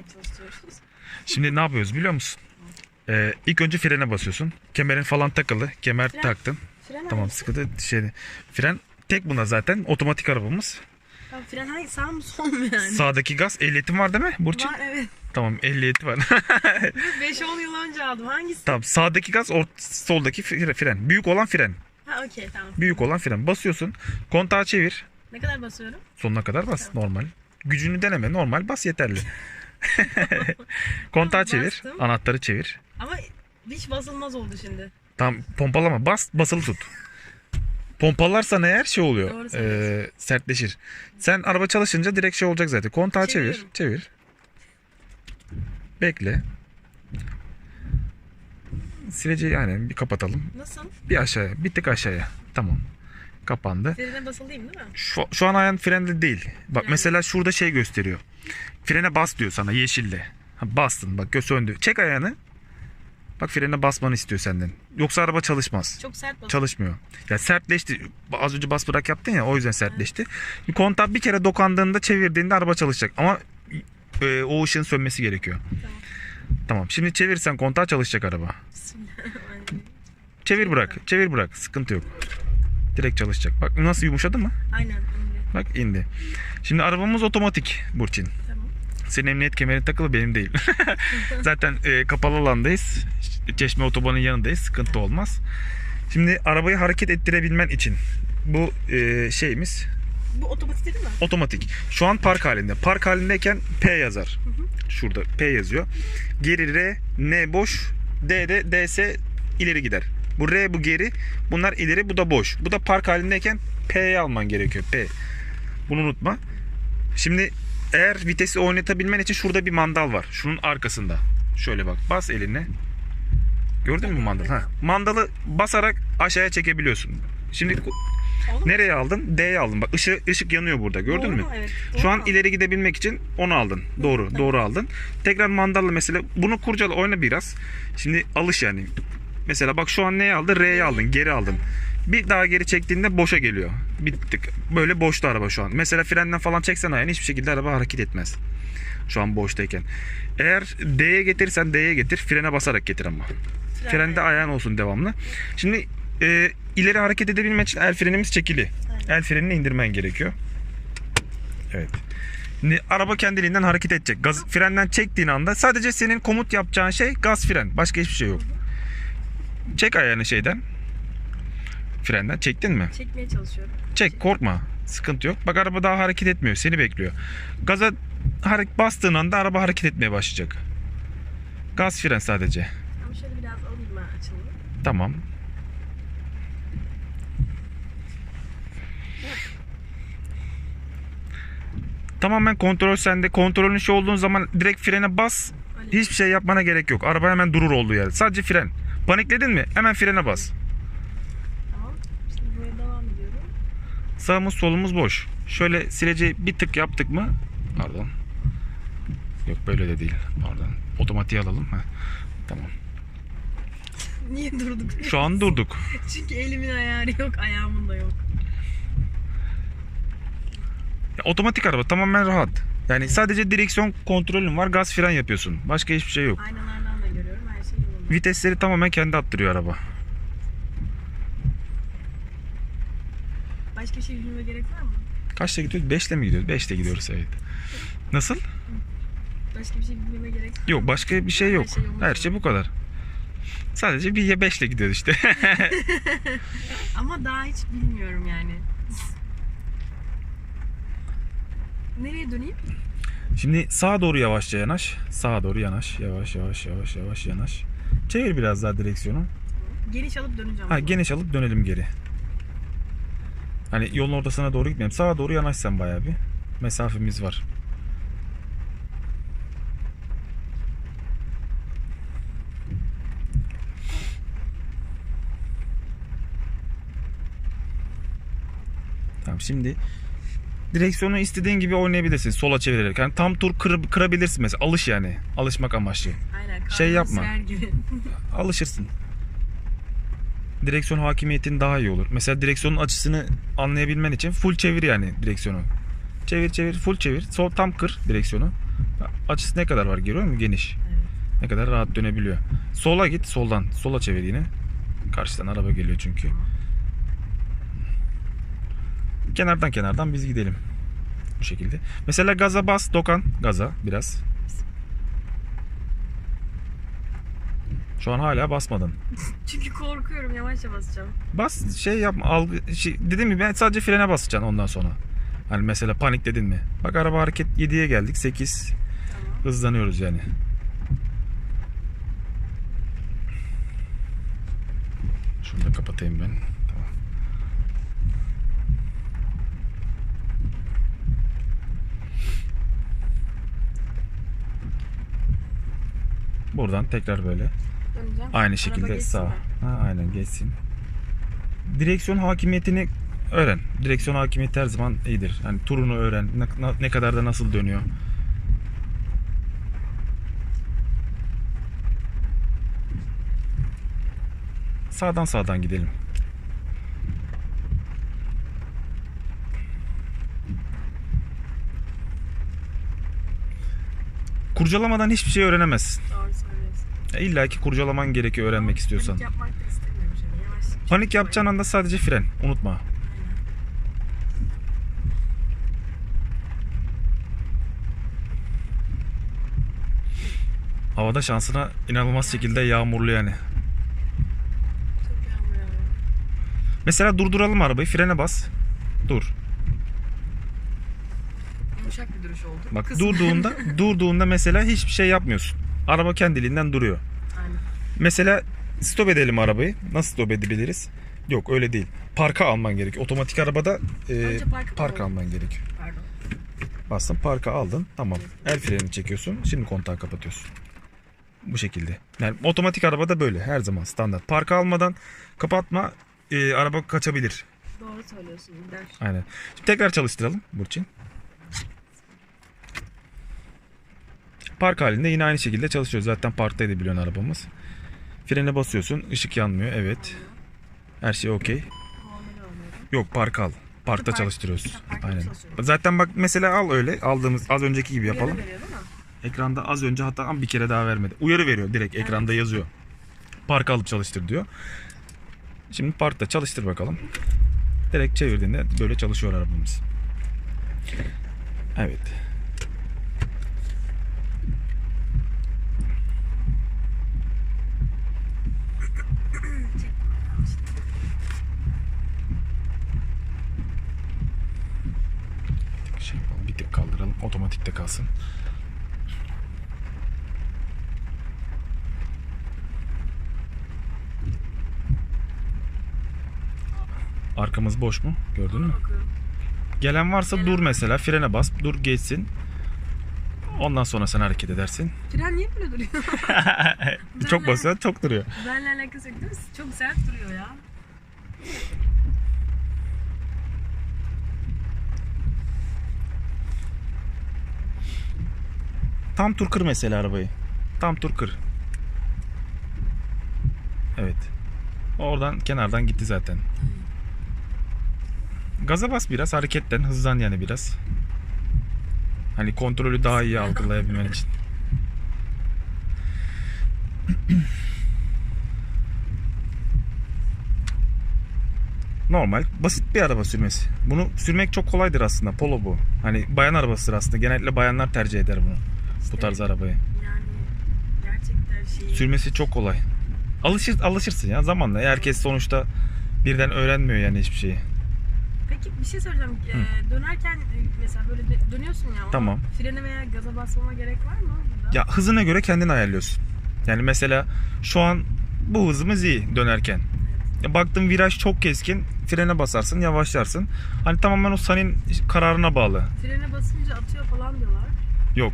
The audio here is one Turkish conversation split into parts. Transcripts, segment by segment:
olarak çalıştırıyoruz. Şimdi ne yapıyoruz biliyor musun? Ee, ilk önce frene basıyorsun. Kemerin falan takılı. Kemer Fren. taktın. Fren Tamam hangisi? sıkıntı şey. Fren tek buna zaten. Otomatik arabamız. Tamam, fren hangi? Sağ mı sol mu yani? Sağdaki gaz ehliyetin var değil mi Burçin? Var evet. Tamam ehliyeti var. 5-10 yıl önce aldım. Hangisi? tamam sağdaki gaz or- soldaki fre- fren. Büyük olan fren. Ha okey tamam. Büyük olan fren. Basıyorsun. Kontağı çevir. Ne kadar basıyorum? Sonuna kadar bas normal. Gücünü deneme normal bas yeterli. Kontağı çevir. bastım. Anahtarı çevir. Ama hiç basılmaz oldu şimdi. Tam pompalama bas basılı tut. Pompalarsan eğer şey oluyor. E, sertleşir. Sen araba çalışınca direkt şey olacak zaten. Kontağı çevir. Çevir. Bekle. Sileceği yani bir kapatalım. Nasıl? Bir aşağıya. Bir tık aşağıya. Tamam. Kapandı. Frene basılayım değil mi? Şu, şu an ayağın frende değil. Bak Yani. mesela şurada şey gösteriyor. Frene bas diyor sana yeşille. Ha, bastın bak göz söndü. Çek ayağını. Bak frene basmanı istiyor senden. Yoksa araba çalışmaz. Çok sert basıyorum. Çalışmıyor. Ya sertleşti. Az önce bas bırak yaptın ya o yüzden sertleşti. Bir kontağı bir kere dokandığında çevirdiğinde araba çalışacak. Ama e, o ışığın sönmesi gerekiyor. Tamam. Tamam. Şimdi çevirsen kontağı çalışacak araba. Çevir bırak. Çevir bırak. Sıkıntı yok. Direkt çalışacak. Bak nasıl yumuşadı mı? Aynen. indi. Bak indi. Şimdi arabamız otomatik Burçin. Tamam. Senin emniyet kemerin takılı benim değil. Zaten e, kapalı alandayız. Çeşme otobanın yanındayız. Sıkıntı olmaz. Şimdi arabayı hareket ettirebilmen için bu e, şeyimiz Bu otomatik değil mi? otomatik. Şu an park halinde. Park halindeyken P yazar. Şurada P yazıyor. Geri R, N boş, D de DS ileri gider. Bu R bu geri, bunlar ileri, bu da boş. Bu da park halindeyken P'yi alman gerekiyor. P. Bunu unutma. Şimdi eğer vitesi oynatabilmen için şurada bir mandal var. Şunun arkasında. Şöyle bak. Bas eline. Gördün mü mandal? Ha. Mandalı basarak aşağıya çekebiliyorsun. Şimdi Oldu mu? nereye aldın? D'ye aldın. Bak ışık, ışık yanıyor burada. Gördün Doğru mü? Evet. Şu Doğru an mu? ileri gidebilmek için onu aldın. Doğru, doğru aldın. Tekrar mandalla mesela bunu kurcala oyna biraz. Şimdi alış yani. Mesela bak şu an neyi aldı? R'yi aldın, geri aldın. Bir daha geri çektiğinde boşa geliyor. Bir tık böyle boşta araba şu an. Mesela frenden falan çeksen ayağını hiçbir şekilde araba hareket etmez. Şu an boştayken. Eğer D'ye getirirsen D'ye getir. Frene basarak getir ama. Fren Frende ayağın olsun devamlı. Şimdi e, ileri hareket edebilmek için el frenimiz çekili. El frenini indirmen gerekiyor. Evet. Şimdi araba kendiliğinden hareket edecek. Gaz frenden çektiğin anda sadece senin komut yapacağın şey gaz fren. Başka hiçbir şey yok. Çek ayağını şeyden. Frenden çektin mi? Çekmeye çalışıyorum. Çek korkma. Sıkıntı yok. Bak araba daha hareket etmiyor. Seni bekliyor. Gaza hareket bastığın anda araba hareket etmeye başlayacak. Gaz fren sadece. Ama şöyle biraz alayım ben açılımı. Tamam. Tamamen kontrol sende. Kontrolün şey olduğun zaman direkt frene bas. Öyle. Hiçbir şey yapmana gerek yok. Araba hemen durur olduğu yerde. Sadece fren. Panikledin mi? Hemen frene bas. Tamam. Şimdi buraya devam ediyorum. Sağımız solumuz boş. Şöyle sileceği bir tık yaptık mı? Pardon. Yok böyle de değil. Pardon. Otomatiğe alalım. Heh. Tamam. Niye durduk? Şu an durduk. Çünkü elimin ayarı yok, ayağımın da yok. Ya, otomatik araba tamamen rahat. Yani sadece direksiyon kontrolün var, gaz fren yapıyorsun. Başka hiçbir şey yok. Aynalardan da görüyorum her şey yolunda. Vitesleri tamamen kendi attırıyor araba. Başka bir şey bilmeme gerek var mı? Kaçta gidiyoruz? 5'le mi gidiyoruz? 5'te gidiyoruz evet. Nasıl? Başka bir şey bilmeme gerek var mı? Yok başka bir şey Her yok. şey yolunda Her şey bu kadar. Sadece bir ya 5'le gidiyoruz işte. Ama daha hiç bilmiyorum yani. Nereye döneyim? Şimdi sağa doğru yavaşça yanaş. Sağa doğru yanaş. Yavaş yavaş yavaş yavaş yanaş. Çevir biraz daha direksiyonu. Geniş alıp döneceğim. Ha zaman. geniş alıp dönelim geri. Hani yolun ortasına doğru gitmeyelim. Sağa doğru yanaşsan bayağı bir. Mesafemiz var. Tamam şimdi direksiyonu istediğin gibi oynayabilirsin sola çevirerek. Yani tam tur kır, kırabilirsin mesela. Alış yani. Alışmak amaçlı. Aynen. şey yapma. gibi. alışırsın. Direksiyon hakimiyetin daha iyi olur. Mesela direksiyonun açısını anlayabilmen için full çevir yani direksiyonu. Çevir çevir full çevir. Sol tam kır direksiyonu. Açısı ne kadar var görüyor musun? Geniş. Evet. Ne kadar rahat dönebiliyor. Sola git, soldan. Sola çevir yine. Karşıdan araba geliyor çünkü. Kenardan kenardan biz gidelim. Bu şekilde. Mesela gaza bas, dokan. Gaza biraz. Şu an hala basmadın. Çünkü korkuyorum yavaşça basacağım. Bas şey yapma. Algı, şey, dedim mi ben sadece frene basacaksın ondan sonra. Hani mesela panik dedin mi? Bak araba hareket 7'ye geldik. 8 Tamam. hızlanıyoruz yani. Şunu da kapatayım ben. Tamam. Buradan tekrar böyle. Döneceğim. Aynı şekilde sağ. mi? Ha, aynen geçsin. Direksiyon hakimiyetini öğren. Direksiyon hakimiyeti her zaman iyidir. Hani turunu öğren. Ne, ne kadar da nasıl dönüyor. Sağdan sağdan gidelim. Kurcalamadan hiçbir şey öğrenemezsin. Doğru söylüyorsun. İlla ki kurcalaman gerekiyor öğrenmek istiyorsan. Panik yapmak da istemiyorum yavaş. Panik yapacağın anda sadece fren. Unutma. Havada şansına inanılmaz şekilde yağmurlu yani. Çok yağmur yağıyor. Mesela durduralım arabayı. Frene bas. Dur. Yumuşak bir duruş oldu. Bak Kız- durduğunda durduğunda mesela hiçbir şey yapmıyorsun. Araba kendiliğinden duruyor. Aynen. Mesela stop edelim arabayı. Nasıl stop edebiliriz? Yok öyle değil. Parka alman gerekiyor. Otomatik arabada e, parka park alman gerekiyor. Pardon. Bastın parka aldın. Tamam. El freni çekiyorsun. Şimdi kontağı kapatıyorsun. Bu şekilde. Yani otomatik arabada böyle her zaman standart. Parka almadan kapatma e, araba kaçabilir. Doğru söylüyorsun gider. Aynen. Şimdi tekrar çalıştıralım Burçin. Park halinde yine aynı şekilde çalışıyor. Zaten parktaydı biliyorsun arabamız. Frene basıyorsun. ışık yanmıyor. Evet. Her şey okey. Yok park al. Parkta Park- çalıştırıyoruz. Parkta Aynen. Zaten bak mesela al öyle. Aldığımız az önceki gibi yapalım. Veriyor? Ekranda az önce hatta bir kere daha vermedi. Uyarı veriyor direkt ekranda yazıyor. Park alıp çalıştır diyor. Şimdi parkta çalıştır bakalım. Direkt çevirdiğinde böyle çalışıyor arabamız. Evet. Bir tık kaldıralım. Otomatikte kalsın. Arkamız boş mu? Gördün mü? Gelen varsa Gelen dur mesela. Frene bas. Dur geçsin. Ondan sonra sen hareket edersin. Fren niye böyle duruyor? çok basit, çok duruyor. Benle alakası yok değil mi? Çok sert duruyor ya. Tam tur kır mesela arabayı. Tam tur kır. Evet. Oradan kenardan gitti zaten. Gaza bas biraz hareketten hızlan yani biraz. Hani kontrolü daha iyi algılayabilmen için. Normal, basit bir araba sürmesi. Bunu sürmek çok kolaydır aslında. Polo bu. Hani bayan arabasıdır aslında. Genellikle bayanlar tercih eder bunu. Bu tarz. Yani gerçekten şey. Sürmesi çok kolay. Alışır alışırsın ya zamanla. Herkes sonuçta birden öğrenmiyor yani hiçbir şeyi. Peki bir şey söyleyeceğim. Ee, dönerken e, mesela böyle dö- dönüyorsun ya. ona Tamam. Frene veya gaza basmama gerek var mı? Burada? Ya hızına göre kendin ayarlıyorsun. Yani mesela şu an bu hızımız iyi dönerken. Ya baktın viraj çok keskin, frene basarsın, yavaşlarsın. Hani tamamen o senin kararına bağlı. Frene basınca atıyor falan diyorlar. Yok.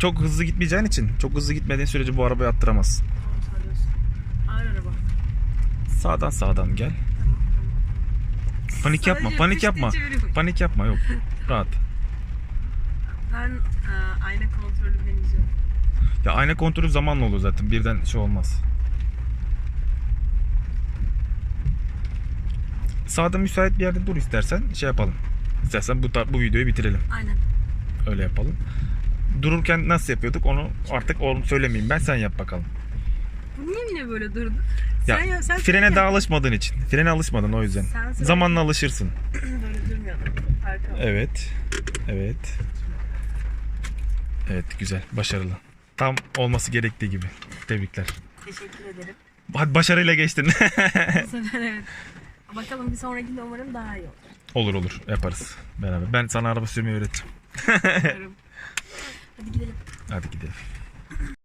Çok hızlı gitmeyeceğin için, çok hızlı gitmediğin sürece bu arabayı attıramazsın. Ağır araba. Sağdan sağdan gel. Tamam tamam. Panik yapma, panik yapma. çeviriyorum. Panik yapma yok. Rahat. Ben e, ayna kontrolü deneyeceğim. Ya ayna kontrolü zamanla olur zaten. Birden şey olmaz. Sağda müsait bir yerde dur istersen şey yapalım. İstersen bu bu videoyu bitirelim. Aynen. Öyle yapalım. Dururken nasıl yapıyorduk onu artık onu söylemeyeyim ben sen yap bakalım. Bu niye yine böyle durdu? Ya, sen, ya- sen frene daha alışmadığın için. Frene alışmadın o yüzden. Sen sürerken Zamanla alışırsın. böyle durmuyordun. Arka. Evet. Evet. Evet güzel. Başarılı. Tam olması gerektiği gibi. Tebrikler. Teşekkür ederim. Hadi başarıyla geçtin. Bu sefer evet. Bakalım bir sonrakinde umarım daha iyi olur. olur olur yaparız beraber. Ben sana araba sürmeyi öğreteceğim. Hadi gidelim. Hadi gidelim.